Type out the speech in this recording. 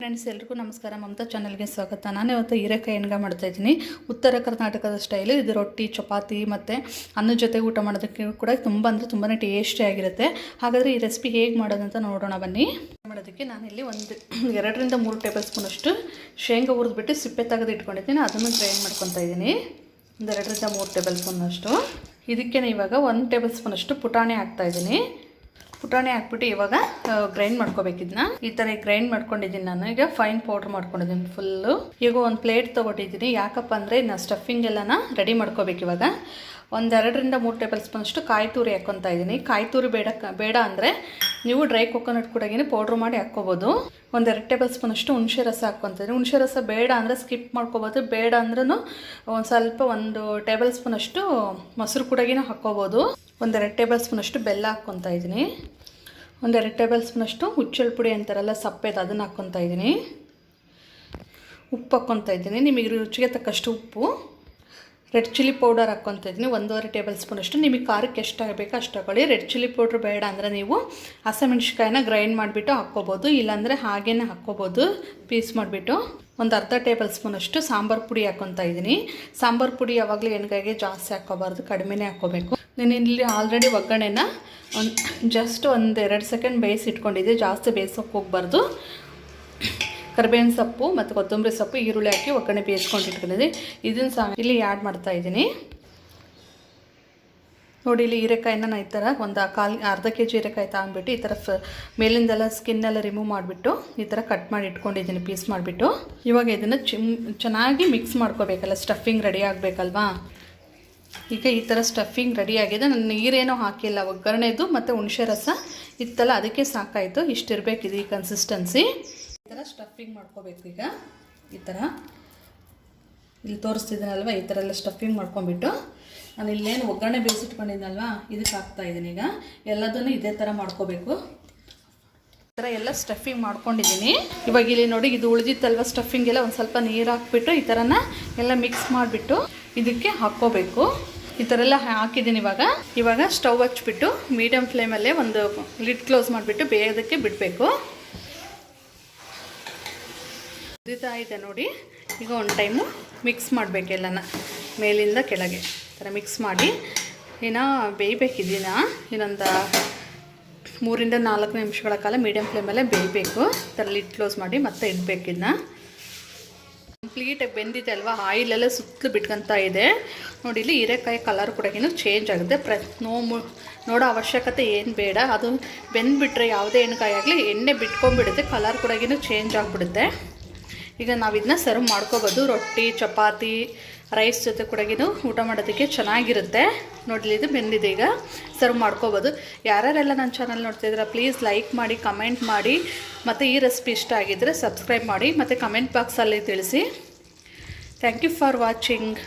Friends, ಎಲ್ರಿಗೂ ನಮಸ್ಕಾರ. ಮಮತಾ ಚಾನಲ್ಗೆ ಸ್ವಾಗತ. ನಾನು ಇವತ್ತು ಹೀರೆಕಾಯಿ ಎಣ್ಗ ಮಾಡ್ತಾ ಇದ್ದೀನಿ. ಉತ್ತರ ಕರ್ನಾಟಕದ ಸ್ಟೈಲು ಇದು ರೊಟ್ಟಿ, ಚಪಾತಿ ಮತ್ತು ಅನ್ನದ ಜೊತೆ ಊಟ ಮಾಡೋದಕ್ಕೆ ಕೂಡ ತುಂಬ ಅಂದರೆ ತುಂಬಾ ಟೇಸ್ಟಿಯಾಗಿರುತ್ತೆ ಹಾಗಾದರೆ ಈ ರೆಸಿಪಿ ಹೇಗೆ ಮಾಡೋದಂತ ನೋಡೋಣ ಬನ್ನಿ. ಮಾಡೋದಕ್ಕೆ ನಾನಿಲ್ಲಿ ಒಂದು ಎರಡರಿಂದ ಮೂರು ಟೇಬಲ್ ಸ್ಪೂನಷ್ಟು ಶೇಂಗಾ ಹುರಿದ್ಬಿಟ್ಟು ಸಿಪ್ಪೆ ತೆಗೆದು ಇಟ್ಕೊಂಡಿದ್ದೀನಿ. ಅದನ್ನು ಗ್ರೈಂಡ್ ಮಾಡ್ಕೊತಾ ಇದ್ದೀನಿ. ಒಂದು ಎರಡರಿಂದ ಮೂರು ಟೇಬಲ್ ಸ್ಪೂನಷ್ಟು ಇದಕ್ಕೆ ಇವಾಗ ಒಂದು ಟೇಬಲ್ ಸ್ಪೂನಷ್ಟು ಪುಟಾಣಿ ಹಾಕ್ತಾ ಇದ್ದೀನಿ. ಪುಟಾಣಿ ಹಾಕ್ಬಿಟ್ಟು ಇವಾಗ ಗ್ರೈಂಡ್ ಮಾಡ್ಕೋಬೇಕಿದ್ನ ಈ ಥರ ಗ್ರೈಂಡ್ ಮಾಡ್ಕೊಂಡಿದ್ದೀನಿ ನಾನು. ಈಗ ಫೈನ್ ಪೌಡ್ರ್ ಮಾಡ್ಕೊಂಡಿದ್ದೀನಿ ಫುಲ್ಲು ಈಗ ಒಂದು ಪ್ಲೇಟ್ ತೊಗೊಟ್ಟಿದ್ದೀನಿ ಯಾಕಪ್ಪ ಅಂದರೆ ನಾನು ಸ್ಟಫಿಂಗ್ ಎಲ್ಲನ ರೆಡಿ ಮಾಡ್ಕೋಬೇಕು ಇವಾಗ. ಒಂದೆರಡರಿಂದ ಮೂರು ಟೇಬಲ್ ಸ್ಪೂನಷ್ಟು ಕಾಯಿ ತುರಿ ಹಾಕ್ಕೊತಾ ಇದ್ದೀನಿ. ಕಾಯಿ ತುರಿ ಬೇಡ ಬೇಡ ಅಂದರೆ ನೀವು ಡ್ರೈ ಕೊಕೊನಟ್ ಕೂಡಗೇನೆ ಪೌಡ್ರ್ ಮಾಡಿ ಹಾಕ್ಕೋಬೋದು. ಒಂದೆರಡು ಟೇಬಲ್ ಸ್ಪೂನಷ್ಟು ಹುಣಸೆ ರಸ ಹಾಕ್ಕೊತೀನಿ ಹುಣಸೆ ರಸ ಬೇಡ ಅಂದರೆ ಸ್ಕಿಪ್ ಮಾಡ್ಕೋಬೋದು. ಬೇಡ ಅಂದ್ರೂ ಒಂದು ಸ್ವಲ್ಪ ಒಂದು ಟೇಬಲ್ ಸ್ಪೂನಷ್ಟು ಮೊಸರು ಕೂಡಗಿನ ಹಾಕ್ಕೋಬೋದು. ಒಂದೆರಡು ಟೇಬಲ್ ಸ್ಪೂನಷ್ಟು ಬೆಲ್ಲ ಹಾಕ್ಕೊತಾ ಇದ್ದೀನಿ. ಒಂದೆರಡು ಟೇಬಲ್ ಸ್ಪೂನಷ್ಟು ಹುಚ್ಚಳು ಪುಡಿ ಅಂತಾರಲ್ಲ ಸಪ್ಪೆದು ಅದನ್ನು ಹಾಕ್ಕೊತಾ ಇದ್ದೀನಿ. ಉಪ್ಪು ಹಾಕ್ಕೊತಾ ಇದ್ದೀನಿ. ನಿಮಗೆ ರುಚಿಗೆ ತಕ್ಕಷ್ಟು ಉಪ್ಪು. ರೆಡ್ ಚಿಲ್ಲಿ ಪೌಡರ್ ಹಾಕ್ಕೊತಾ ಇದ್ದೀನಿ. ಒಂದೂವರೆ ಟೇಬಲ್ ಸ್ಪೂನ್ ಅಷ್ಟು. ನಿಮಗೆ ಖಾರಕ್ಕೆ ಎಷ್ಟು ಆಗಬೇಕು ಅಷ್ಟು ಹಾಕೊಳ್ಳಿ. ರೆಡ್ ಚಿಲ್ಲಿ ಪೌಡ್ರ್ ಬೇಡ ಅಂದರೆ ನೀವು ಹಸಿಮೆಣ್ಸಿಕಾಯಿನ ಗ್ರೈಂಡ್ ಮಾಡಿಬಿಟ್ಟು ಹಾಕ್ಕೋಬೋದು. ಇಲ್ಲಾಂದರೆ ಹಾಗೇನೆ ಹಾಕ್ಕೋಬೋದು. ಪೀಸ್ ಮಾಡಿಬಿಟ್ಟು ಒಂದು ಅರ್ಧ ಟೇಬಲ್ ಸ್ಪೂನ್ ಅಷ್ಟು ಸಾಂಬಾರು ಪುಡಿ ಹಾಕ್ಕೊತಾ ಇದ್ದೀನಿ. ಸಾಂಬಾರು ಪುಡಿ ಯಾವಾಗಲೂ ಎಣ್ಗಾಯಿಗೆ ಜಾಸ್ತಿ ಹಾಕ್ಕೋಬಾರ್ದು. ಕಡಿಮೆನೇ ಹಾಕ್ಕೋಬೇಕು. ನಾನು ಇಲ್ಲಿ ಆಲ್ರೆಡಿ ಒಗ್ಗರಣೆನ ಒಂದು ಜಸ್ಟ್ ಒಂದು ಎರಡು ಸೆಕೆಂಡ್ ಬೇಯಿಸಿ ಇಟ್ಕೊಂಡಿದ್ದೆ ಜಾಸ್ತಿ ಬೇಯಿಸೋಕೆ ಹೋಗ್ಬಾರ್ದು. ಕರಿಬೇವಿನ ಸೊಪ್ಪು ಮತ್ತು ಕೊತ್ತಂಬರಿ ಸೊಪ್ಪು, ಈರುಳ್ಳಿ ಹಾಕಿ ಒಗ್ಗರಣೆ ಬೇಯಿಸ್ಕೊಂಡು ಇದನ್ನ ಇದನ್ನು ಸಹ ಇಲ್ಲಿ ಆ್ಯಡ್ ಮಾಡ್ತಾ ಇದ್ದೀನಿ. ನೋಡಿ, ಇಲ್ಲಿ ಹೀರೆಕಾಯಿನ ನಾನು ಈ ಥರ ಒಂದು ಕಾಲು ಅರ್ಧ ಕೆ ಜಿ ಹೀರೆಕಾಯಿ ತಗೊಂಡ್ಬಿಟ್ಟು ಈ ಥರ ಫ ಮೇಲಿಂದೆಲ್ಲ ಸ್ಕಿನ್ನೆಲ್ಲ ರಿಮೂವ್ ಮಾಡಿಬಿಟ್ಟು ಈ ಥರ ಕಟ್ ಮಾಡಿ ಇಟ್ಕೊಂಡಿದ್ದೀನಿ ಪೀಸ್ ಮಾಡಿಬಿಟ್ಟು. ಇವಾಗ ಇದನ್ನು ಚೆನ್ನಾಗಿ ಮಿಕ್ಸ್ ಮಾಡ್ಕೋಬೇಕಲ್ಲ ಸ್ಟಫಿಂಗ್ ರೆಡಿ ಆಗಬೇಕಲ್ವಾ? ಈಗ ಈ ಥರ ಸ್ಟಫಿಂಗ್ ರೆಡಿ ಆಗಿದೆ. ನಾನು ನೀರೇನೋ ಹಾಕಿಲ್ಲ, ಒಗ್ಗರಣೆದು ಮತ್ತು ಹುಣಸೆ ರಸ. ಇತ್ತಲ್ಲ, ಅದಕ್ಕೆ ಸಾಕಾಯಿತು. ಇಷ್ಟಿರಬೇಕಿದೆ ಈ ಕನ್ಸಿಸ್ಟೆನ್ಸಿ ಥರ ಸ್ಟಫಿಂಗ್ ಮಾಡ್ಕೋಬೇಕು ಈಗ. ಈ ಥರ ಇಲ್ಲಿ ತೋರಿಸ್ತಿದ್ದೀನಲ್ವ, ಈ ಥರ ಎಲ್ಲ ಸ್ಟಫಿಂಗ್ ಮಾಡ್ಕೊಂಬಿಟ್ಟು ನಾನು ಇಲ್ಲೇನು ಒಗ್ಗರಣೆ ಬೇಯಿಸಿಟ್ಕೊಂಡಿದ್ದೀನಲ್ವ ಇದಕ್ಕೆ ಹಾಕ್ತಾ ಇದ್ದೀನಿ ಈಗ. ಎಲ್ಲದನ್ನು ಇದೇ ಥರ ಮಾಡ್ಕೋಬೇಕು. ಈ ಥರ ಎಲ್ಲ ಸ್ಟಫಿಂಗ್ ಮಾಡ್ಕೊಂಡಿದ್ದೀನಿ. ಇವಾಗ ಇಲ್ಲಿ ನೋಡಿ, ಇದು ಉಳಿದಿತ್ತಲ್ವ ಸ್ಟಫಿಂಗ್ ಎಲ್ಲ, ಒಂದು ಸ್ವಲ್ಪ ನೀರು ಹಾಕ್ಬಿಟ್ಟು ಈ ಥರನ ಎಲ್ಲ ಮಿಕ್ಸ್ ಮಾಡಿಬಿಟ್ಟು ಇದಕ್ಕೆ ಹಾಕ್ಕೋಬೇಕು. ಈ ಥರ ಎಲ್ಲ ಹಾಕಿದ್ದೀನಿ ಇವಾಗ. ಇವಾಗ ಸ್ಟವ್ ಹಚ್ಬಿಟ್ಟು ಮೀಡಿಯಮ್ ಫ್ಲೇಮಲ್ಲೇ ಒಂದು ಲಿಡ್ ಕ್ಲೋಸ್ ಮಾಡಿಬಿಟ್ಟು ಬೇಯೋದಕ್ಕೆ ಬಿಡಬೇಕು. ಇದೆ ನೋಡಿ. ಈಗ ಒಂದು ಟೈಮು ಮಿಕ್ಸ್ ಮಾಡಬೇಕು ಎಲ್ಲನ. ಮೇಲಿಂದ ಕೆಳಗೆ. ಥರ ಮಿಕ್ಸ್ ಮಾಡಿ. ಇನ್ನು ಬೇಯಬೇಕಿದ್ದೀನ ಇನ್ನೊಂದು ಮೂರಿಂದ ನಾಲ್ಕು ನಿಮಿಷಗಳ ಕಾಲ ಮೀಡಿಯಮ್ ಫ್ಲೇಮಲ್ಲೇ ಬೇಯಬೇಕು. ಥರ ಲಿಡ್ ಕ್ಲೋಸ್ ಮಾಡಿ ಮತ್ತೆ ಇಡಬೇಕಿದ್ನ ಕಂಪ್ಲೀಟಾಗಿ ಬೆಂದಿದೆ ಅಲ್ವಾ? ಆಯಿಲೆಲ್ಲ ಸುತ್ತಲೂ ಬಿಟ್ಕೊತಾ ಇದೆ. ನೋಡಿ, ಇಲ್ಲಿ ಹೀರೆಕಾಯಿ ಕಲರ್ ಕೂಡ ಏನು ಚೇಂಜ್ ಆಗುತ್ತೆ. ಪ್ರ, ನೋ ನೋಡೋ ಅವಶ್ಯಕತೆ ಏನು ಬೇಡ. ಅದು ಬೆಂದ್ಬಿಟ್ರೆ ಯಾವುದೇ ಎಣ್ಣೆಕಾಯಿ ಆಗಲಿ, ಎಣ್ಣೆ ಬಿಟ್ಕೊಂಡ್ಬಿಡುತ್ತೆ. ಕಲರ್ ಕೂಡ ಏನು ಚೇಂಜ್ ಆಗಿಬಿಡುತ್ತೆ. ಈಗ ನಾವು ಇದನ್ನ ಸರ್ವ್ ಮಾಡ್ಕೋಬೋದು. ರೊಟ್ಟಿ, ಚಪಾತಿ ರೈಸ್ ಜೊತೆ ಕೂಡ ಇದು ಊಟ ಮಾಡೋದಕ್ಕೆ ಚೆನ್ನಾಗಿರುತ್ತೆ. ನೋಡಲಿ, ಇದು ಬೆಂದಿದೆ ಈಗ. ಸರ್ವ್ ಮಾಡ್ಕೋಬೋದು. ಯಾರ್ಯಾರೆಲ್ಲ ನನ್ನ ಚಾನಲ್ ನೋಡ್ತಿದ್ದೀರಾ ಪ್ಲೀಸ್ ಲೈಕ್ ಮಾಡಿ ಕಮೆಂಟ್ ಮಾಡಿ. ಮತ್ತು ಈ ರೆಸಿಪಿ ಇಷ್ಟ ಆಗಿದ್ದರೆ ಸಬ್ಸ್ಕ್ರೈಬ್ ಮಾಡಿ. ಮತ್ತು ಕಮೆಂಟ್ ಬಾಕ್ಸಲ್ಲಿ ತಿಳಿಸಿ. Thank you for watching